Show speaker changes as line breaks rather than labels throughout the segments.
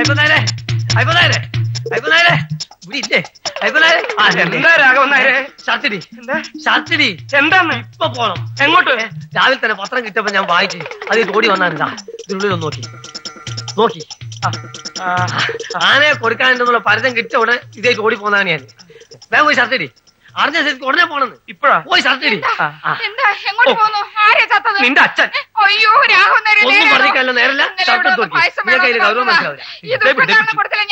അയ്യപ്പനായരെ അയ്യപ്പനായരെ അയ്യപ്പനായരെ ഇവിടെ ഇല്ലേ? അയ്യപ്പനായരെ ആ, ഇതല്ലേ.
എന്താ രാഘവൻ നായരെ?
ഷർട്ടിടി
എന്താ?
ഷർട്ടിടി
എന്താന്ന്?
ഇപ്പൊ പോണം.
എങ്ങോട്ട്?
രാവിലെ തന്നെ പത്രം കിട്ടിയപ്പോ ഞാൻ വായിച്ചു അത് ഓടി വന്നാ ഇതിനുള്ളിൽ ഒന്ന് നോക്കി. നോക്കി. ആനയെ കൊടുക്കാനുള്ള പരിധം കിട്ടിയ ഉടനെ ഇതേക്ക് ഓടി പോന്നാണ് ഞാൻ. വേഗം ഷർട്ടിടി അറിഞ്ഞ സ്ഥിതിക്ക് ഉടനെ പോണെന്ന്.
ഇപ്പഴാ?
പോയി
ആ.
എന്താ? എങ്ങോട്ട്. ആരെ ചത്തത്?
നിന്റെ അച്ഛൻ.
അയ്യോ
ഒന്നും
പറഞ്ഞിക്കല്ലോ
പറഞ്ഞില്ല നേരല്ല. ഷർട്ട് ഗൗരവം. മനസ്സിലാവില്ല.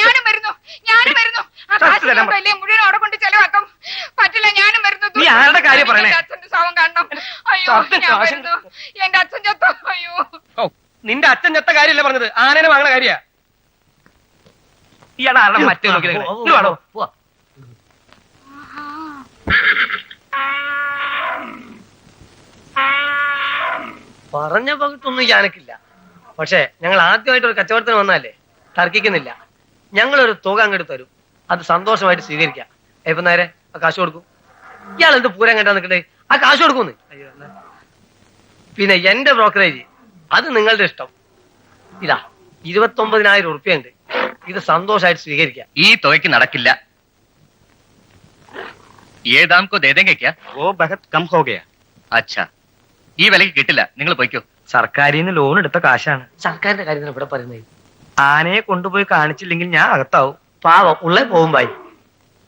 ഞാനും വരുന്നു. ഞാനും വരുന്നു. മുഴുവൻ അവിടെ കൊണ്ട് ചെലവാക്കും. പറ്റില്ല ഞാനും വരുന്നു.
നീ ആരുടെ കാര്യം പറയണേ?
അച്ഛന്റെ ശവം കാണണം. അയ്യോ
ഷർട്ട്
ഞാൻ വരുന്നു. എന്റെ അച്ഛൻ ചത്തു. അയ്യോ.
നിന്റെ അച്ഛൻ ചത്ത കാര്യമല്ല പറഞ്ഞത്? ആനേനെ വാങ്ങണ കാര്യ ഇയാളെ ആരുടെ മറ്റേ നോക്കി
പോവാ. പറഞ്ഞ പകുത്തൊന്നും ഞാനക്കില്ല. പക്ഷെ ഞങ്ങൾ ആദ്യമായിട്ട് ഒരു കച്ചവടത്തിന് വന്നാലേ തർക്കിക്കുന്നില്ല. ഞങ്ങളൊരു തുക അങ്ങോട്ട് തരും. അത് സന്തോഷമായിട്ട് സ്വീകരിക്കാം. ഇപ്പൊ നേരെ ആ കാശ് കൊടുക്കും. ഇയാൾ എന്ത് പൂരം കണ്ടാ നിൽക്കണ്ടേ ആ കാശ് കൊടുക്കുന്നു. പിന്നെ എന്റെ ബ്രോക്കറേജ് അത് നിങ്ങളുടെ ഇഷ്ടം. ഇതാ ഇരുപത്തി ഒമ്പതിനായിരം ഉറുപ്പ്യുണ്ട് ഇത് സന്തോഷമായിട്ട് സ്വീകരിക്കാം.
ഈ തുകയ്ക്ക് നടക്കില്ല. ये दाम को दे देंगे क्या
ഓ ബഹത് കം ഹോ ഗയാ
अच्छा ഈ വിലക്ക് കിട്ടില്ല നിങ്ങൾ പോയിക്കോ
സർക്കാരിൽ നിന്ന് ലോൺ എടുത്ത കാശാണ്
സർക്കാരിന്റെ കാര്യത്തിന് ഇവിടെ പറയുന്നത്
ആനയെ കൊണ്ടുപോയി കാണിച്ചില്ലെങ്കിൽ ഞാൻ അകത്താവും
പാവം ഉള്ളേ പോകുമ്പായി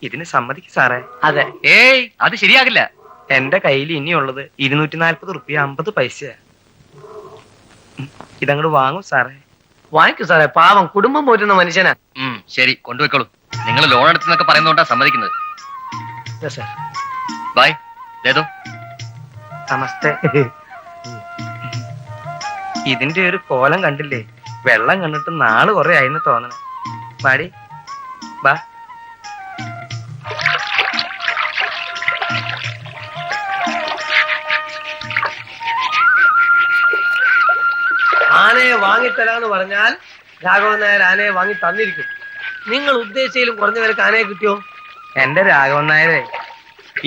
ഇതിന് സമ്മതിക്ക് സാറേ
അതെ
ഏയ് അത് ശരിയാകില്ല
എന്റെ കയ്യിൽ ഇനിയുള്ളത് ഇരുന്നൂറ്റി നാൽപ്പത് റുപ്യ അമ്പത് പൈസ ഇതങ്ങോട്ട് വാങ്ങും സാറേ
വാങ്ങിക്കൂ സാറേ പാവം കുടുംബം പോറ്റുന്ന മനുഷ്യനാ
ഉം, ശരി കൊണ്ടുപോയിക്കോളൂ നിങ്ങൾ ലോൺ എടുത്തെന്നൊക്കെ പറയുന്നോണ്ടാ സമ്മതിക്കുന്നത്
Yes, sir.
ദേതോ
നമസ്തേ ഇതിന്റെ ഒരു കോലം കണ്ടില്ലേ? വെള്ളം കണ്ടിട്ട് നാൾ കുറെ ആയിന്ന് തോന്നണേ. പാടി ബാ.
ആനയെ വാങ്ങിത്തരാന്ന് പറഞ്ഞാൽ രാഘവൻ നായർ ആനയെ വാങ്ങി തന്നിരിക്കും. നിങ്ങൾ ഉദ്ദേശിച്ചാലും കുറഞ്ഞ വിലക്ക് ആനയെ കിട്ടിയോ?
എന്റെ രാഘവൻ നായരെ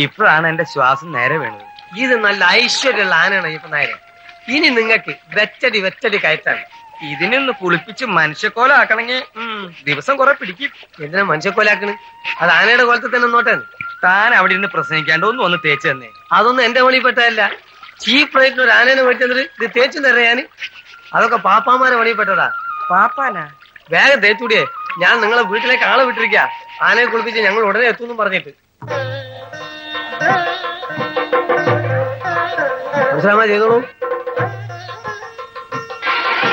ഇപ്പോഴാണ് എന്റെ ശ്വാസം നേരെ വീണത്.
ഇത് നല്ല ഐശ്വര്യമുള്ള ആനയാണ് അയ്യപ്പ നായരെ. ഇനി നിങ്ങൾക്ക് വെച്ചടി വെച്ചടി കയറ്റാണ്
ഇതിനൊന്ന് കുളിപ്പിച്ച് മനുഷ്യക്കോലാക്കണമെങ്കിൽ ദിവസം കുറെ പിടിക്കും.
എന്തിനാ മനുഷ്യക്കോലാക്കണ്? അത് ആനയുടെ കോലത്തിൽ തന്നെ നോട്ടെ.
താൻ അവിടെ ഇരുന്ന് പ്രസംഗിക്കാണ്ട് ഒന്നും ഒന്ന് തേച്ച് തന്നെ.
അതൊന്നും എന്റെ പണിപ്പെട്ടതല്ല ചീഫ് റേറ്റിന് ഒരു ആനേനെ മേടിച്ചത് ഇത് തേച്ചു തരാന് അതൊക്കെ പാപ്പാമാരെ പണിപ്പെട്ടതാ
പാപ്പാനാ?
വേഗം തേച്ചൂടിയേ ഞാൻ നിങ്ങളെ വീട്ടിലേക്ക് ആളെ വിട്ടിരിക്ക. ആനയെ കുളിപ്പിച്ച് ഞങ്ങൾ ഉടനെ എത്തുമെന്നും പറഞ്ഞിട്ട്. മനസ്സിലാമ ചെയ്തോളൂ.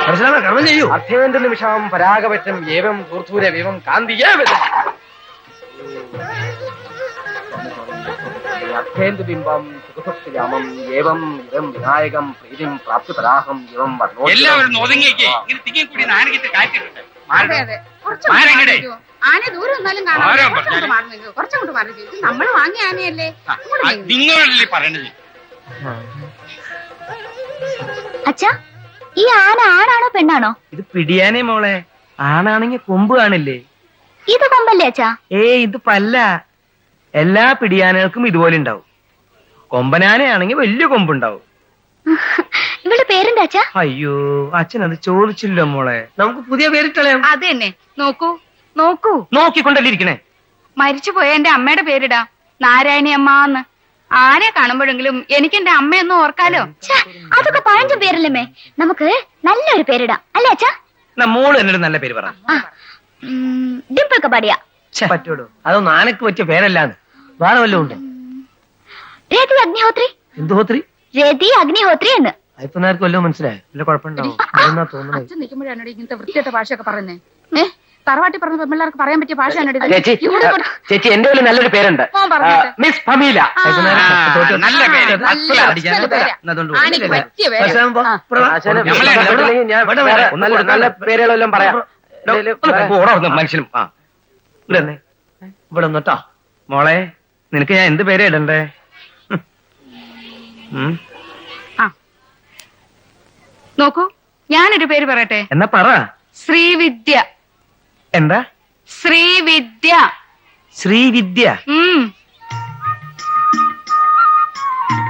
മനസ്സിലാമ കർമ്മം ചെയ്യൂ.
അർത്ഥേന്ദ്ര നിമിഷം പരാഗപറ്റം ഏവം പൂർത്തൂര വിവം കാന്തി അർത്ഥേന്ദു ബിംബം സുഖഭക്തിയാമം ഏവം ഇവം വിനായകം പ്രീതിം പ്രാപ്തിപരാഹം ഇവം
എല്ലാവരും ഒതുങ്ങിയേക്ക്. ഇങ്ങനെ തിങ്ങി കൂടി നാനകിട്ട് കാറ്റിട്ടുണ്ട്
അതെ അതെ. കുറച്ച്
മാരെങ്ങടെ?
ആന ദൂരം ഒന്നാലും കാണാം.
ആരാ
കുറച്ചങ്ങോട്ട് മാറി. നമ്മൾ വാങ്ങിയ ആനയല്ലേ? ഇങ്ങോട്ട് നീങ്ങ്.
നിങ്ങളല്ലേ പറയണത്.
അച്ഛാ ഈ ആന ആണാണോ പെണ്ണാണോ?
ഇത് പിടിയാനേ മോളെ. ആണാണെങ്കിൽ കൊമ്പ് കാണില്ലേ?
ഇത് കൊമ്പല്ലേ അച്ഛാ?
ഏ ഇത് പല്ല. എല്ലാ പിടിയാനകൾക്കും ഇതുപോലെ ഉണ്ടാവും. കൊമ്പനാനയാണെങ്കിൽ വലിയ കൊമ്പുണ്ടാവും.
പേരെന്താ അച്ഛാ?
അയ്യോ അച്ഛൻ അത് ചോദിച്ചില്ല മോളെ.
നമുക്ക് പുതിയ പേരിട്ടളയാം.
അത് തന്നെ. നോക്കൂ നോക്കൂ.
നോക്കിക്കൊണ്ടല്ലേ ഇരിക്കണേ
മരിച്ചുപോയ എന്റെ അമ്മയുടെ പേരിടാം. നാരായണി അമ്മ എന്ന് ആരെ കാണുമ്പോഴെങ്കിലും എനിക്ക് എന്റെ അമ്മയൊന്നും ഓർക്കാലോ?
ഛ, അതൊക്കെ പഴഞ്ച പേരല്ലേ നമുക്ക് നല്ലൊരു പേരിടാം. അല്ലേ അച്ഛാ?
എന്നാ മോൾ എന്നൊരു നല്ല പേര് പറ.
ആ, ഉം, ഡിംപിൾ കപാടിയ
പറ്റൂടോ.
അതൊന്നും ആനക്ക് പറ്റിയ പേരല്ലാന്ന്. വേറെ വല്ലതും ഉണ്ട്?
രതി അഗ്നിഹോത്രി.
എന്ത് ഹോത്രി
രതി അഗ്നിഹോത്രി എന്ന്.
അയ്യപ്പനാർക്ക് വല്ലതും മനസ്സിലായോ?
വല്ല കുഴപ്പമുണ്ടാവും?
അതെന്നാ തോന്നുന്നത്?
അച്ഛൻ നിൽക്കുമ്പോഴാണ് ഇങ്ങനത്തെ വൃത്തിയായിട്ട ഭാഷയൊക്കെ പറയുന്നേ. ഏ? തറവാട്ടി പറഞ്ഞ പെമ്പിള്ളേർക്ക് പറയാൻ പറ്റിയ ഭാഷയാണ്
ചേച്ചി ചേച്ചി എന്റെ ഒരു നല്ലൊരു പേരുണ്ട്.
മോൻ പറഞ്ഞിട്ട്.
മിസ് ഫമീല.
നല്ല പേര്.
ഇവിടെ
ആശാനെ
നമ്മളെ
ഇവിടെ വാ.
ഞാൻ
ഇവിടെ
വേറെ നല്ല നല്ല പേരുകളെല്ലാം പറയാം. മനുഷ്യനും ആ. ഇവിടെ വന്നേ.
ഇവിടെ നിന്നോട്ടോ
മോളെ നിനക്ക് ഞാൻ എന്ത് പേരേ ഇടണ്ടേ? ഉം.
നോക്കൂ ഞാനൊരു പേര് പറയട്ടെ?
എന്നാ പറ.
ശ്രീവിദ്യ.
എന്താ?
ശ്രീവിദ്യ.
ശ്രീവിദ്യ.
ഉം.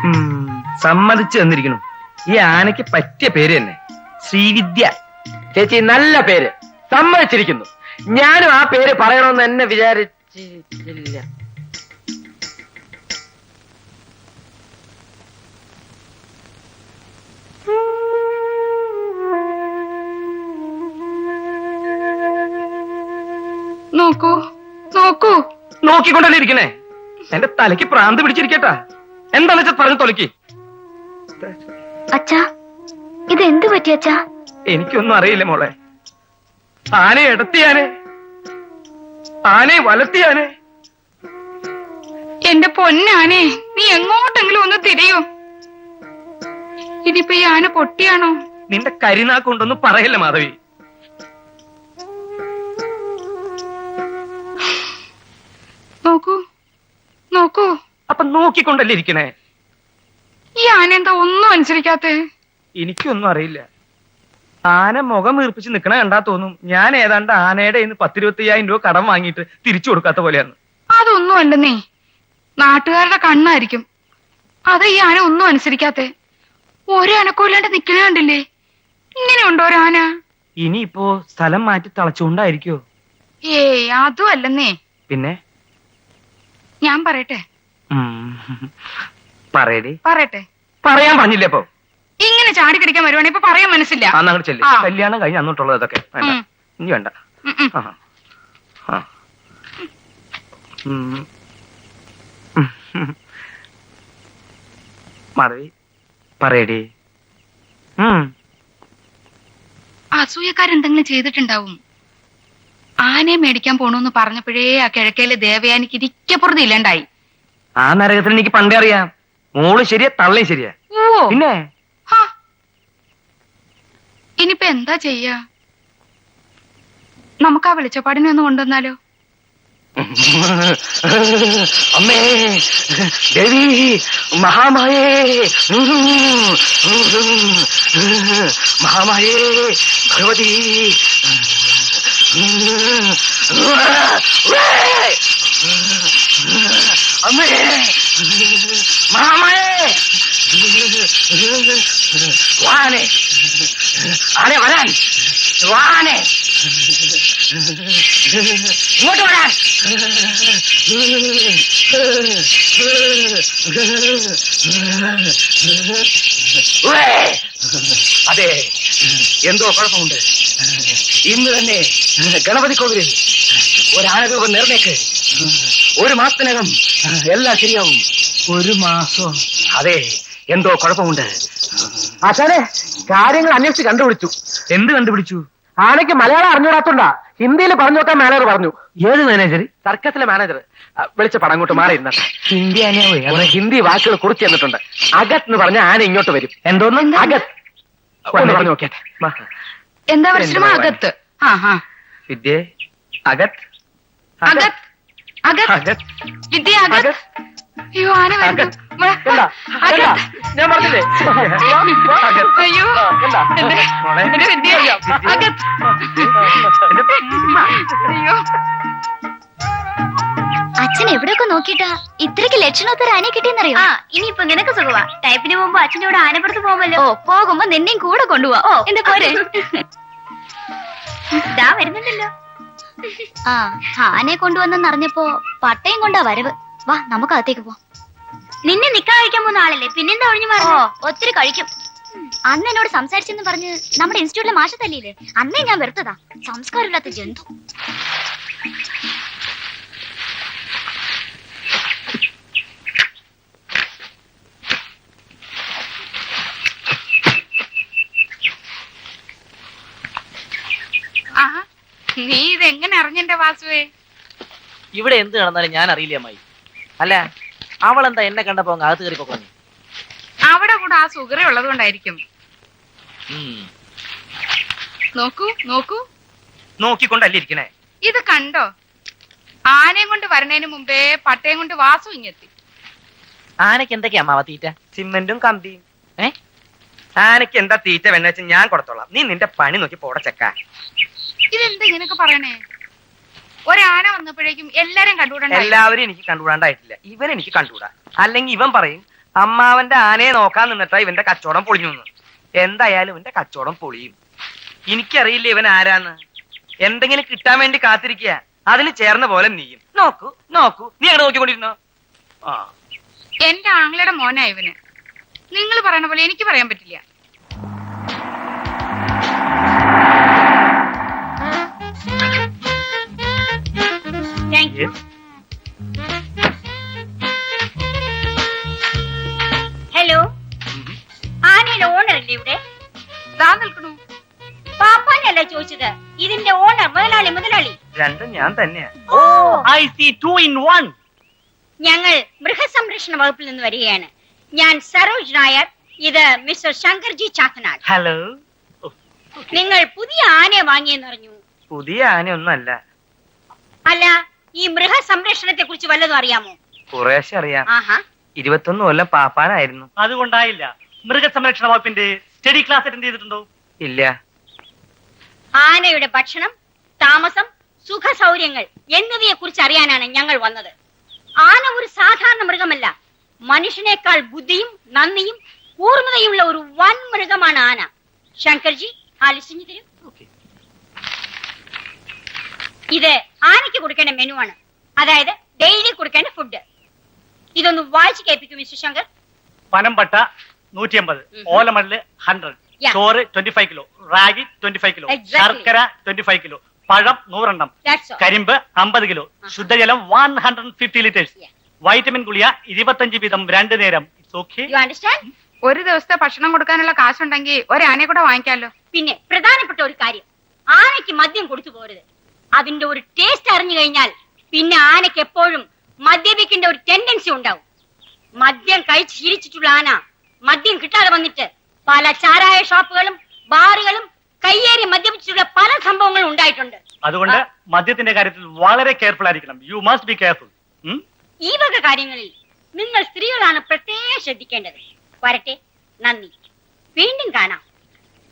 ഉം, സമ്മതിച്ചു തന്നിരിക്കുന്നു. ഈ ആനയ്ക്ക് പറ്റിയ പേര് തന്നെ. ശ്രീവിദ്യ. ചേച്ചി നല്ല പേര്. സമ്മതിച്ചിരിക്കുന്നു. ഞാനും ആ പേര് പറയണമെന്ന് എന്നെ വിചാരിച്ചില്ല
നോക്കൂ നോക്കൂ.
നോക്കിക്കൊണ്ടല്ലേ ഇരിക്കണേ? എന്റെ തലയ്ക്ക് പ്രാന്ത് പിടിച്ചിരിക്കട്ടാ. എന്താണെന്ന് വെച്ചാൽ പറഞ്ഞു തൊലക്കി
അച്ഛാ ഇത് എന്ത് പറ്റി അച്ഛാ?
എനിക്കൊന്നും അറിയില്ല മോളെ. ആനെ ഇടത്തിയാനെ ആനെ വലത്തിയാനെ
എന്റെ പൊന്നാനെ നീ എങ്ങോട്ടെങ്കിലും ഒന്ന് തിരിയൂ. ഇതിപ്പോ ഈ ആന പൊട്ടിയാണോ?
നിന്റെ കരിനാക്കൊണ്ടൊന്നും പറയല്ല മാധവി.
നോക്കൂ.
അപ്പൊ നോക്കിക്കൊണ്ടല്ലേ ഇരിക്കണേ?
ഈ ആന എന്താ ഒന്നും അനുസരിക്കാത്തേ?
എനിക്കൊന്നും അറിയില്ല. ആന മുഖം വീർപ്പിച്ച് നിക്കണ കണ്ടാ തോന്നും. ഞാൻ ഏതാണ്ട് ആനയുടെ ഇന്ന് പത്തിരുപത്തയ്യായിരം രൂപ കടം വാങ്ങിയിട്ട് തിരിച്ചു കൊടുക്കാത്ത പോലെയാണ്.
അതൊന്നും അല്ലെന്നേ നാട്ടുകാരുടെ കണ്ണായിരിക്കും. അത് ഈ ആന ഒന്നും അനുസരിക്കാത്തെ. ഒരു അനക്കമില്ലാണ്ട് നിക്കണ കണ്ടില്ലേ? ഇങ്ങനെ ഉണ്ടോ ആന?
ഇനിയിപ്പോ സ്ഥലം മാറ്റി തളച്ചുകൊണ്ടായിരിക്കോ?
ഏ അതും അല്ലെന്നേ.
പിന്നെ?
ഞാൻ പറയട്ടെ.
പറയടി
പറയട്ടെ
പറയാൻ പറഞ്ഞില്ലേ അപ്പൊ
ഇങ്ങനെ ചാടിക്കടിക്കാൻ വരുവാണെങ്കിൽ ഇപ്പൊ പറയാൻ മനസ്സില്ല
അന്നങ്ങോട്ട് ചെല്ലി
ആ.
കല്യാണം കഴിഞ്ഞ അന്നോട്ടുള്ളത് വേണ്ട
ഉം.
ഇനി വേണ്ട
ഉം, ഉം.
ആ. ആ. ഉം. ഉം. മാധവി പറയടി ഉം
അസൂയക്കാരെന്തെങ്കിലും ചെയ്തിട്ടുണ്ടാവും ആനയെ മേടിക്കാൻ പോണോന്ന് പറഞ്ഞപ്പോഴേ ആ കിഴക്കയിലെ ദേവയാനിക്ക് ഇരിക്കപ്പുറത്ത് ഇല്ലണ്ടായി.
ആ നരകത്തിന് എനിക്ക് പണ്ടേ അറിയാം. മോൾ ശരിയാ തള്ളേ ശരിയാ.
ഓ.
പിന്നെ?
ഹാ. ഇനിയിപ്പോ എന്താ ചെയ്യാ? നമുക്ക് ആ വെളിച്ചപ്പാടിനെ ഒന്ന് കൊണ്ടുവന്നാലോ?
അമ്മേ ദേവി മഹാമായേ മഹാമായേ ഭഗവതി അമ്മേ മഹാമായേ വാനെ ആനെ വരാൻ വാനെ ഇങ്ങോട്ട് വരാൻ അതെ. എന്തോ കുഴപ്പമുണ്ട്. ഇന്ന് തന്നെ ഗണപതി കോവിലിൽ ഒരാനരൂപം നേർന്നേക്ക് ഒരു മാസത്തിനകം എല്ലാം ശരിയാവും. ഒരു മാസം. അതെ എന്തോ കുഴപ്പമുണ്ട്.
ആശാനെ കാര്യങ്ങൾ അന്വേഷിച്ച് കണ്ടുപിടിച്ചു.
എന്ത് കണ്ടുപിടിച്ചു?
ആനയ്ക്ക് മലയാളം അറിഞ്ഞൂടാത്തോണ്ടാ ഹിന്ദിയിൽ പറഞ്ഞു നോക്കാൻ മാനേജർ പറഞ്ഞു.
ഏത് മാനേജർ
സർക്കസിലെ മാനേജർ. വിളിച്ച പടം അങ്ങോട്ട് മാറി ഇരുന്നട്ടെ
ഹിന്ദി ആനയാവേ?
ഹിന്ദി വാക്കുകൾ കുറിച്ച് തന്നിട്ടുണ്ട്. അഗത് എന്ന് പറഞ്ഞ ആന ഇങ്ങോട്ട് വരും.
എന്തോന്ന്
നോക്കിയാട്ടെ
എന്താ
ഭഗവാൻ.
അകത്ത്.
വിദ്യ അഗത്
അകത്ത്. അകത്ത്. വിദ്യ അകത്ത്.
അകത്ത്.
അയ്യോ ആന വരുന്നു.
അകത്ത്.
അകത്ത്.
ഞാൻ പറഞ്ഞില്ലേ?
അയ്യോ. എന്റെ വിദ്യ അകത്ത്. അയ്യോ.
അച്ഛൻ എവിടെയൊക്കെ നോക്കിട്ടാ ഇത്രയ്ക്ക് ലക്ഷണോത്തര ആനയെ കിട്ടിയെന്നറിയോ? ആ ഇനിയിപ്പൊ നിനക്ക് സുഖവാ. ടൈപ്പിന് പോകുമ്പോ അച്ഛന്റെ കൂടെ ആനപ്പുറത്ത് പോകുമല്ലോ. ഓ പോകുമ്പോ നിന്നെയും കൂടെ കൊണ്ടുപോവാ. ഓ എന്താ പോരെ? ഇതാ വരുന്നുണ്ടല്ലോ. ആ ആനയെ കൊണ്ടുവന്നെന്ന് അറിഞ്ഞപ്പോ പട്ടയം കൊണ്ടാ വരവ്. വാ നമുക്ക് അകത്തേക്ക് പോ നിന്നെ നിക്കാൻ കഴിക്കാൻ പോകുന്ന ആളല്ലേ? പിന്നെന്താ ഒഴിഞ്ഞു മാറോ ഒത്തിരി കഴിക്കും. അന്ന് എന്നോട് സംസാരിച്ചെന്ന് പറഞ്ഞ് നമ്മുടെ ഇൻസ്റ്റിറ്റ്യൂട്ടിലെ മാഷ തല്ലിയില്ലേ? അന്നേ ഞാൻ വെറുത്തതാ. സംസ്കാരമില്ലാത്ത ജന്തു
ആ നീ ഇതെങ്ങനെ അറിഞ്ഞെന്റെ വാസുവേ?
ഇവിടെ എന്ത് നടന്നാലും ഞാൻ അറിയില്ല അമ്മായി. അല്ല അവൾ എന്താ എന്നെ കണ്ടപ്പോ അങ്ങ് അകത്ത് കയറി പോകുന്നു
അവിടെ കൂടെ ആ സുഗറ ഉള്ളത് കൊണ്ടായിരിക്കും നോക്കൂ നോക്കൂ.
നോക്കിക്കൊണ്ടല്ലേ ഇരിക്കണേ
ഇത് കണ്ടോ? ആനയും കൊണ്ട് വരണേന് മുമ്പേ പട്ടയം കൊണ്ട് വാസു ഇങ്ങെത്തി.
ആനക്ക് എന്തൊക്കെയാ അമ്മാവ തീറ്റ?
സിമെന്റും കമ്പിയും
ഏ?
ആനക്ക് എന്താ തീറ്റ വേണ്ട വെച്ചാൽ ഞാൻ കൊടുത്തോളാം. നീ നിന്റെ പണി നോക്കി പോടച്ചക്ക
ഇതെന്താ ഇങ്ങനൊക്കെ പറയണേ? ഒരാന വന്നപ്പോഴേക്കും എല്ലാരും കണ്ടുകൂടാ
എല്ലാവരും എനിക്ക് കണ്ടുകൂടാണ്ടായിട്ടില്ല. ഇവൻ എനിക്ക് കണ്ടുകൂടാ. അല്ലെങ്കിൽ ഇവൻ പറയും അമ്മാവന്റെ ആനയെ നോക്കാൻ നിന്നിട്ടാ ഇവന്റെ കച്ചവടം പൊളിഞ്ഞു എന്ന്. എന്തായാലും ഇവന്റെ കച്ചവടം പൊളിയും. എനിക്കറിയില്ല ഇവൻ ആരാന്ന്. എന്തെങ്കിലും കിട്ടാൻ വേണ്ടി കാത്തിരിക്കുക. അതിന് ചേർന്ന പോലെ നീയും. നോക്കൂ നോക്കൂ. നീ അങ്ങനെ നോക്കിക്കൊണ്ടിരുന്നോ? ആ.
എന്റെ ആങ്ങളുടെ മോനാ ഇവന്. നിങ്ങൾ പറയണ പോലെ എനിക്ക് പറയാൻ പറ്റില്ല.
താങ്ക് യു ഹലോ ആനയുടെ ഓണർ അല്ലേ ഇവിടെ?
ദാ നിൽക്കണു
പാപ്പാനല്ല ചോദിച്ചത്? ഇതിന്റെ ഓണർ മുതലാളി മുതലാളി.
രണ്ടും ഞാൻ തന്നെയാ.
ഓ. I see two in one
ഞങ്ങൾ മൃഗസംരക്ഷണ വകുപ്പിൽ നിന്ന് വരികയാണ്. ഞാൻ സരോജ് നായർ ഇത് മിസ്റ്റർ ശങ്കർജി ചാത്തനാട്.
ഹലോ
നിങ്ങൾ പുതിയ ആനയെ വാങ്ങിയെന്ന് പറഞ്ഞു
പുതിയ ആനയൊന്നും അല്ല
അല്ല ഈ മൃഗസംരക്ഷണത്തെ കുറിച്ച് വല്ലതും അറിയാമോ?
കുറേശ്ശെ അറിയാം.
ആഹാ.
ഇരുപത്തൊന്ന് കൊല്ലം പാപ്പാനായിരുന്നു.
അതുകൊണ്ടായില്ല. മൃഗസംരക്ഷണ വകുപ്പിന്റെ സ്റ്റഡി ക്ലാസ് അറ്റൻഡ് ചെയ്തിട്ടുണ്ടോ?
ഇല്ല.
ആനയുടെ ഭക്ഷണം താമസം സുഖ സൗകര്യങ്ങൾ എന്നിവയെ കുറിച്ച് അറിയാനാണ് ഞങ്ങൾ വന്നത്. ആന ഒരു സാധാരണ മൃഗമല്ല. മനുഷ്യനേക്കാൾ ബുദ്ധിയും നന്ദിയും പൂർണതയുള്ള ഒരു വൻ മൃഗമാണ് ആന. ശങ്കർജി ആലിസിഞ്ഞു തരൂ ഇത് ആനയ്ക്ക് കൊടുക്കേണ്ട മെനു ആണ് അതായത് ഡെയിലി കൊടുക്കേണ്ട ഫുഡ് ഇതൊന്ന് വായിച്ചു കേൾപ്പിക്കും മിസ്റ്റർ ശങ്കർ
പനംപട്ട നൂറ്റി അമ്പത്. ഓലമടൽ ഹൺഡ്രഡ്
Yeah.
ചോറ് ട്വന്റി ഫൈവ് കിലോ റാഗി ട്വന്റി ഫൈവ് കിലോ
Exactly.
ശർക്കര ട്വന്റി ഫൈവ് കിലോ പഴം നൂറെണ്ണം
That's all.
കരിമ്പ് അമ്പത് കിലോ ശുദ്ധജലം one hundred fifty litres
Yeah.
Vitamin ഗുളിയ ഇരുപത്തഞ്ച് വീതം രണ്ട് നേരം ഓക്കെ
You understand?
ഒരു ദിവസത്തെ ഭക്ഷണം കൊടുക്കാനുള്ള കാശുണ്ടെങ്കിൽ ഒരാനയെ കൂടെ വാങ്ങിക്കാമല്ലോ
പിന്നെ പ്രധാനപ്പെട്ട ഒരു കാര്യം ആനയ്ക്ക് മദ്യം കൊടുത്തു പോരുത് അതിന്റെ ഒരു ടേസ്റ്റ് അറിഞ്ഞു കഴിഞ്ഞാൽ പിന്നെ ആനയ്ക്ക് എപ്പോഴും മദ്യപിക്കേണ്ട ഒരു ടെൻഡൻസി ഉണ്ടാവും. മദ്യം കഴിച്ച് ശീലിച്ചിട്ടുള്ള ആന മദ്യം കിട്ടാതെ വന്നിട്ട് പല ചാരായ ഷോപ്പുകളും ബാറുകളും കയ്യേറി മദ്യപിച്ചിട്ടുള്ള പല സംഭവങ്ങളും ഉണ്ടായിട്ടുണ്ട്.
അതുകൊണ്ട് മദ്യത്തിന്റെ കാര്യത്തിൽ വളരെ കെയർഫുൾ ആയിരിക്കണം. യു മസ്റ്റ് ബി കെയർഫുൾ
ഈ വക കാര്യങ്ങളിൽ നിങ്ങൾ സ്ത്രീകളാണ് പ്രത്യേകം ശ്രദ്ധിക്കേണ്ടത്. വരട്ടെ നന്ദി. വീണ്ടും കാണാം.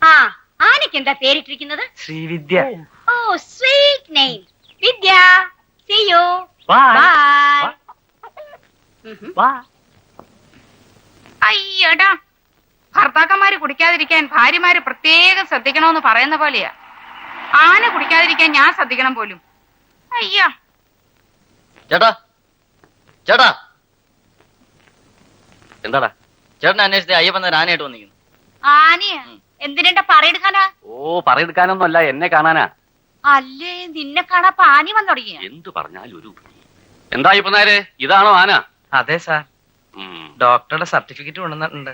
ആ ആനയ്ക്ക് എന്താ പേരിട്ടിരിക്കുന്നത്?
ശ്രീവിദ്യ.
ഓ sweet name. Vidya see you.
Bye വാ
അയ്യടാ. ഭർത്താക്കന്മാര് കുടിക്കാതിരിക്കാൻ ഭാര്യമാര് പ്രത്യേകം ശ്രദ്ധിക്കണമെന്ന് പറയുന്ന പോലെയാ. ആന കുടിക്കാതിരിക്കാൻ ഞാൻ ശ്രദ്ധിക്കണം പോലും. അയ്യാ.
ചേട്ടാ. ചേട്ടാ. എന്താടാ? ചേട്ടനെ അന്വേഷിച്ച് അയ്യപ്പൻ ആനയായിട്ട് വന്നിരിക്കുന്നു.
ആനയാ? എന്തിനാ പറയെടുക്കാനാ?
ഓ പറയെടുക്കാനൊന്നും എന്നെ കാണാനാ.
അല്ലേ നിന്നെ കാണാ പാനി വന്നു തുടങ്ങിയ.
എന്ത് പറഞ്ഞാലും ഒരു എന്താ ഇപ്പൊ നേരെ? ഇതാണോ ആന?
അതെ സാർ. ഡോക്ടറുടെ സർട്ടിഫിക്കറ്റ് കൊണ്ടുവന്നിട്ടുണ്ട്.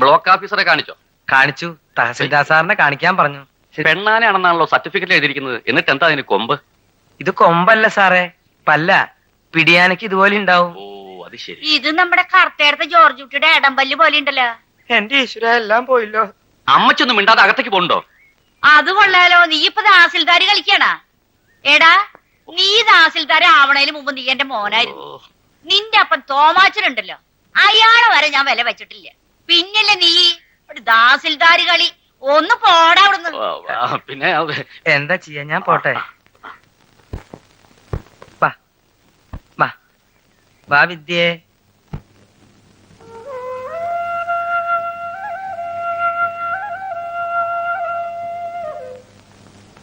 ബ്ലോക്ക് ഓഫീസറെ കാണിച്ചോ?
കാണിച്ചു. തഹസിൽദാർ സാറിനെ കാണിക്കാൻ പറഞ്ഞു.
പെണ്ണാനാണെന്നാണല്ലോ സർട്ടിഫിക്കറ്റ് എഴുതിയിരിക്കുന്നത്. എന്നിട്ട് എന്താ അതിന് കൊമ്പ്?
ഇത് കൊമ്പല്ല സാറേ. പല്ല. പിടിയാനക്ക് ഇതുപോലെ ഉണ്ടാവും.
ഓ അത് ശരി.
ഇത് നമ്മുടെ കറുത്തേടത്തെ ജോർജ് കുട്ടിയുടെ ഇടംപല്ല് പോലെ ഉണ്ടല്ലോ.
എന്റെ ഈശ്വര എല്ലാം പോയില്ലോ.
അമ്മച്ചൊന്നും മിണ്ടാതെ അകത്തേക്ക് പോണ്ടോ
അത് കൊള്ളാലോ. നീ ഇപ്പൊ ദാസിൽദാരി കളിക്കണാ. എടാ നീ ദാസിൽദാരി ആവണേലും മുമ്പ് നീ എന്റെ മോനായിരുന്നു. നിന്റെ അപ്പൻ തോമാച്ചനുണ്ടല്ലോ. അയാളെ വരെ ഞാൻ വില വെച്ചിട്ടില്ല. പിന്നല്ലേ നീ ഒരു ദാസിൽദാരി കളി. ഒന്ന് പോടാ അവിടുന്ന്.
പിന്നെ
എന്താ ചെയ്യാ? ഞാൻ പോട്ടെ. വാ വിദ്യേ.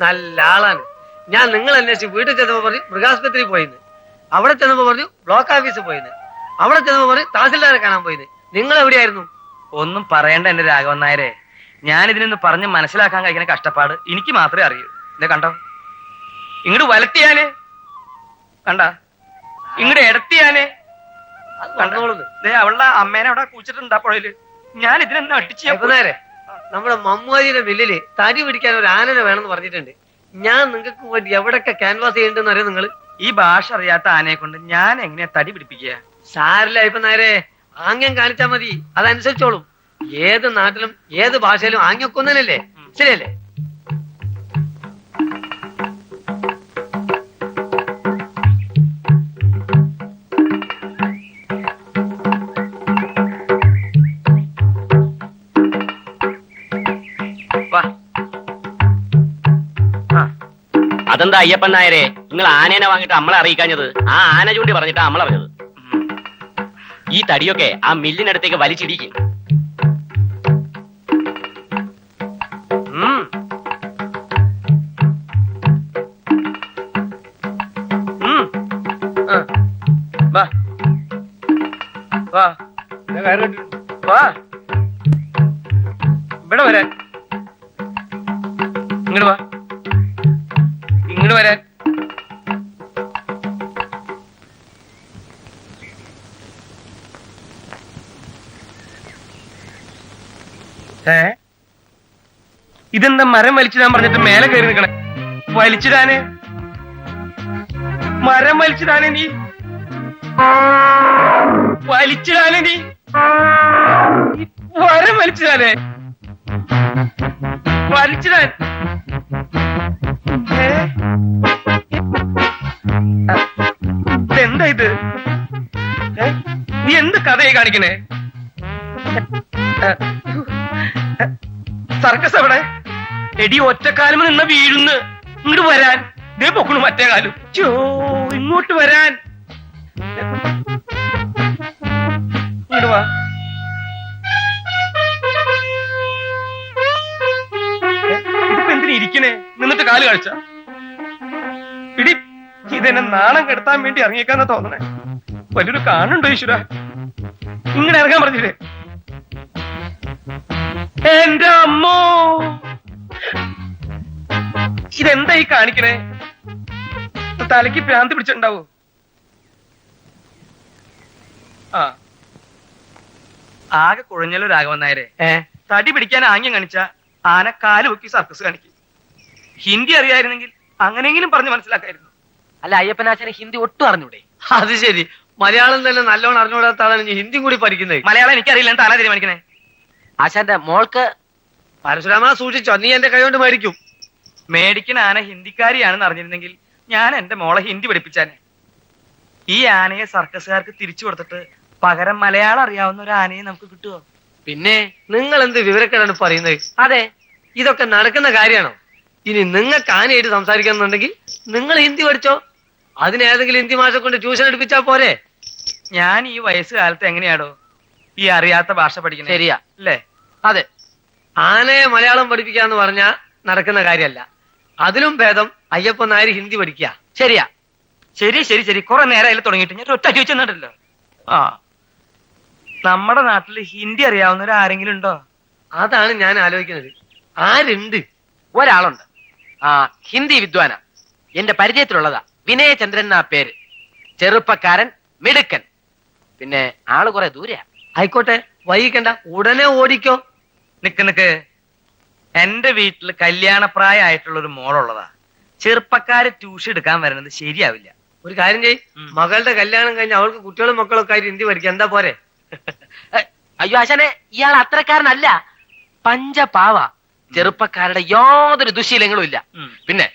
നല്ല ആളാണ്. ഞാൻ നിങ്ങൾ അന്വേഷിച്ച് വീട്ടിൽ ചെന്നപ്പോ പറഞ്ഞു മൃഗാസ്പത്രി പോയിന്ന് അവിടെ ചെന്നപ്പോ പറഞ്ഞു ബ്ലോക്ക് ഓഫീസിൽ പോയിന്ന് അവിടെ ചെന്നപ്പോ പറഞ്ഞു തഹസിൽദാരെ കാണാൻ പോയിന്ന് നിങ്ങൾ എവിടെയായിരുന്നു?
ഒന്നും പറയണ്ട എന്റെ രാഘവൻ നായരെ. ഞാൻ ഇതിനൊന്ന് പറഞ്ഞ് മനസ്സിലാക്കാൻ കഴിക്കുന്ന കഷ്ടപ്പാട് എനിക്ക് മാത്രമേ അറിയൂ. ഇതേ കണ്ടോ? ഇങ്ങോട്ട് വലത്തിയാന് കണ്ട? ഇങ്ങോട്ട് കണ്ടോളൂ അവളുടെ അമ്മേനെ അവിടെ കുഴിച്ചിട്ടുണ്ടാ പുഴയിൽ. ഞാൻ ഇതിനെന്നെ അടിച്ചു
നേരെ നമ്മുടെ മമ്മൂജിയുടെ മില്ലിൽ തടി പിടിക്കാൻ ഒരു ആനനെ വേണമെന്ന് പറഞ്ഞിട്ടുണ്ട്. ഞാൻ നിങ്ങൾക്ക് വേണ്ടി എവിടൊക്കെ ക്യാൻവാസ് ചെയ്യണ്ടെന്ന് അറിയാം നിങ്ങൾ
ഈ ഭാഷ അറിയാത്ത ആനയെ കൊണ്ട് ഞാൻ എങ്ങനെയാ തടി പിടിപ്പിക്കുക?
സാരില്ല ഇപ്പൊ നേരെ ആംഗ്യം കാണിച്ചാ മതി. അതനുസരിച്ചോളും. ഏത് നാട്ടിലും ഏത് ഭാഷയിലും ആംഗ്യം ഒന്നല്ലേ ശരിയല്ലേ?
അതെന്താ അയ്യപ്പൻ നായരെ? നിങ്ങൾ ആനേനെ വാങ്ങിട്ട് നമ്മളെ അറിയിക്കാഞ്ഞത്? ആ ആന ചൂണ്ടി പറഞ്ഞിട്ടാ നമ്മളെ
പറഞ്ഞത്
ഈ തടിയൊക്കെ ആ മില്ലിനടുത്തേക്ക് വലിച്ചിടിക്കും.
ഇങ്ങോട്ട് വാ. ഇങ്ങോട്ട് വരാൻ ഏ? ഇതെന്താ മരം വലിച്ചിടാൻ പറഞ്ഞിട്ട് മേലെ കയറി നിൽക്കണേ? വലിച്ചിടാന്? മരം വലിച്ചിടാന് നീ? വലിച്ചിടാനേ നീ? മരം വലിച്ചിടാനേ? വലിച്ചിടാൻ? ഇതെന്താ ഇത്? നീ എന്ത് കഥയെ കാണിക്കണേ? സർക്കസ് എവിടെ? എടി ഒറ്റക്കാലം നിന്ന വീഴുന്ന് ഇങ്ങോട്ട് വരാൻ. ദേ പൊക്കണു മറ്റേ കാലം. ചോ ഇങ്ങോട്ട് വരാൻ. ഇങ്ങോട്ട് വാ. ഇരിക്കണേ? നിന്നിട്ട് കാൽ കാഴ്ച. ഇടി ഇതെന്നെ നാണം കെടുത്താൻ വേണ്ടി ഇറങ്ങിയേക്കാന്നാ തോന്നണേ. വലിയൊരു കാണുണ്ടോ ഈശ്വര? ഇങ്ങനെ ഇറങ്ങാൻ പറഞ്ഞില്ലേ? എന്റെ അമ്മോ! ഇതെന്താ ഈ കാണിക്കണേ? തലയ്ക്ക് ഭ്രാന്തി പിടിച്ചിട്ടുണ്ടാവോ? ആ. ആകെ കുഴഞ്ഞല്ലോ രാഘവൻ നായരെ. തടി പിടിക്കാൻ ആംഗ്യം കാണിച്ച ആന കാൽ പൊക്കി സർക്കസ് കാണിക്കും. ഹിന്ദി അറിയായിരുന്നെങ്കിൽ അങ്ങനെയെങ്കിലും പറഞ്ഞ് മനസ്സിലാക്കായിരുന്നു.
അല്ല അയ്യപ്പനാശനെ ഹിന്ദി ഒട്ടും അറിഞ്ഞൂടെ?
അത് ശരി. മലയാളം തന്നെ നല്ലോണം അറിഞ്ഞുകൂടാത്ത ആളാണ് ഹിന്ദിയും കൂടി പഠിക്കുന്നത്.
മലയാളം എനിക്കറിയില്ല. താനാ തീരുമാനിക്കണേ
ആശാന്റെ മോൾക്ക്
പരശുരാമ സൂക്ഷിച്ചോ. നീ എന്റെ കൈ കൊണ്ട് മേടിക്കും.
മേടിക്കുന്ന ആന ഹിന്ദിക്കാരിയാണെന്ന് അറിഞ്ഞിരുന്നെങ്കിൽ ഞാൻ എന്റെ മോളെ ഹിന്ദി പഠിപ്പിച്ചാനെ. ഈ ആനയെ സർക്കസുകാർക്ക് തിരിച്ചു കൊടുത്തിട്ട് പകരം മലയാളം അറിയാവുന്ന ഒരു ആനയെ നമുക്ക് കിട്ടുമോ
പിന്നെ നിങ്ങൾ എന്ത് വിവരക്കേടാണ് പറയുന്നത്?
അതെ.
ഇതൊക്കെ നടക്കുന്ന കാര്യമാണോ? ഇനി നിങ്ങൾക്ക് ആനയായിട്ട് സംസാരിക്കാന്നുണ്ടെങ്കിൽ നിങ്ങൾ ഹിന്ദി പഠിച്ചോ? അതിന് ഏതെങ്കിലും ഹിന്ദി മാഷെ കൊണ്ട് ട്യൂഷൻ എടുപ്പിച്ചാ പോരെ?
ഞാൻ ഈ വയസ്സുകാലത്ത് എങ്ങനെയാടോ ഈ അറിയാത്ത ഭാഷ പഠിക്കുന്നത്
ശരിയാ.
അല്ലേ?
അതെ.
ആനയെ മലയാളം പഠിപ്പിക്കാന്ന് പറഞ്ഞാ നടക്കുന്ന കാര്യമല്ല. അതിലും ഭേദം അയ്യപ്പൻ നായർ ഹിന്ദി പഠിക്കുക
ശരിയാ.
ശരി ശരി ശരി. കുറെ നേരം അതിൽ തുടങ്ങിയിട്ട്. ഞാൻ ഒറ്റ ചോദിച്ചെന്നിട്ടല്ലോ ആ. നമ്മുടെ നാട്ടിൽ ഹിന്ദി അറിയാവുന്നവർ ആരെങ്കിലും ഉണ്ടോ?
അതാണ് ഞാൻ ആലോചിക്കുന്നത്. ആരുണ്ട്?
ഒരാളുണ്ട്. ആ ഹിന്ദി വിദ്വാന. എന്റെ പരിചയത്തിലുള്ളതാ. വിനയചന്ദ്രൻ എന്നാ പേര്. ചെറുപ്പക്കാരൻ മിടുക്കൻ. പിന്നെ ആൾ കുറെ ദൂരെയാ.
ആയിക്കോട്ടെ വൈകിക്കണ്ട. ഉടനെ ഓടിക്കോ.
നിക്ക് നിക്ക്. എന്റെ വീട്ടിൽ കല്യാണപ്രായമായിട്ടുള്ള ഒരു മോളുള്ളതാ. ചെറുപ്പക്കാര് ട്യൂഷൻ എടുക്കാൻ വരുന്നത് ശരിയാവില്ല.
ഒരു കാര്യം ചെയ് മകളുടെ കല്യാണം കഴിഞ്ഞ് അവൾക്ക് കുട്ടികളും മക്കളൊക്കെ ആയിട്ട് ഹിന്ദി പഠിക്കാം. എന്താ പോരെ?
അയ്യോ ആശാനെ ഇയാൾ അത്രക്കാരനല്ല. പഞ്ചപാവ. ചെറുപ്പക്കാരുടെ യാതൊരു ദുശീലങ്ങളും ഇല്ല പിന്നെ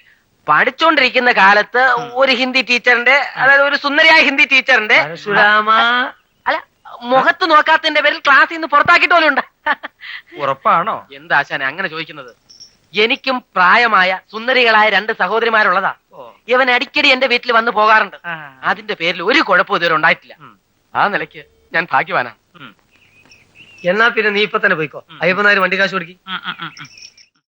പഠിച്ചുകൊണ്ടിരിക്കുന്ന കാലത്ത് ഒരു ഹിന്ദി ടീച്ചറിന്റെ അതായത് ഒരു സുന്ദരിയായ ഹിന്ദി ടീച്ചറിന്റെ അല്ല മുഖത്ത് നോക്കാത്തതിന്റെ പേരിൽ ക്ലാസ്സിൽ നിന്ന് പുറത്താക്കിയിട്ട് പോലും ഉണ്ട്.
ഉറപ്പാണോ?
എന്താ ആശാനെ അങ്ങനെ ചോദിക്കുന്നത്? എനിക്കും പ്രായമായ സുന്ദരികളായ രണ്ട് സഹോദരിമാരുള്ളതാ. ഇവൻ അടിക്കടി എന്റെ വീട്ടിൽ വന്ന് പോകാറുണ്ട്. അതിന്റെ പേരിൽ ഒരു കുഴപ്പവും ഇതുവരെ ഉണ്ടായിട്ടില്ല. ആ നിലയ്ക്ക് ഞാൻ ഭാഗ്യവാനാണ്.
എന്നാ പിന്നെ നീ ഇപ്പൊ തന്നെ പോയിക്കോ അയ്യപ്പനാര് വണ്ടി കാശ് കൊടുക്കി.